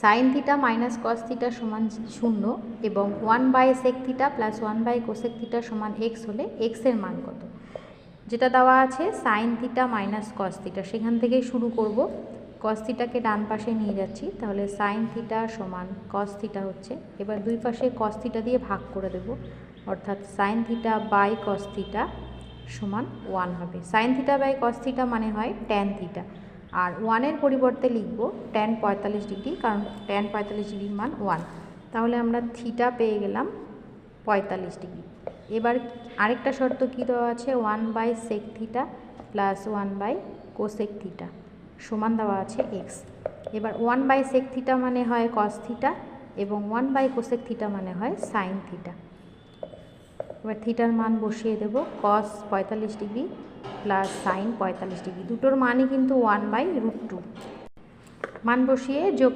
Sine theta minus cos theta সমান শূন্য এবং one by sec theta plus one by cosec theta সমান x হলে এক্সের মান কত? যেটা দেওয়া আছে sine theta minus cos theta সেখান থেকেই শুরু করব। কস থিটাকে ডান পাশে নিয়ে যাচ্ছি, তাহলে সাইন থিটা সমান কস থিটা হচ্ছে। এবার দুই পাশে কস থিটা দিয়ে ভাগ করে দেব। অর্থাৎ sine theta by cos theta সমান ওয়ান হবে। Sine theta by cos theta মানে হয় ট্যান থিটা আর ওয়ানের পরিবর্তে লিখব ট্যান পঁয়তাল্লিশ ডিগ্রি, কারণ ট্যান পঁয়তাল্লিশ ডিগ্রির মান ওয়ান তাহলে আমরা থিটা পেয়ে গেলাম পঁয়তাল্লিশ ডিগ্রি। এবার আরেকটা শর্ত কী দেওয়া আছে? One by sec theta plus one by cosec theta সমান দেওয়া আছে এক্স এবার ওয়ান বাই সেক থিটা মানে হয় কস থিটা এবং ওয়ান বাই কোসেক থিটা মানে হয় সাইন থিটা এবার থিটার মান বসিয়ে দেব কস পঁয়তাল্লিশ ডিগ্রি প্লাস সাইন পঁয়তাল্লিশ ডিগ্রি। দুটোর মানই কিন্তু ওয়ান বাই রুট টু মান বসিয়ে যোগ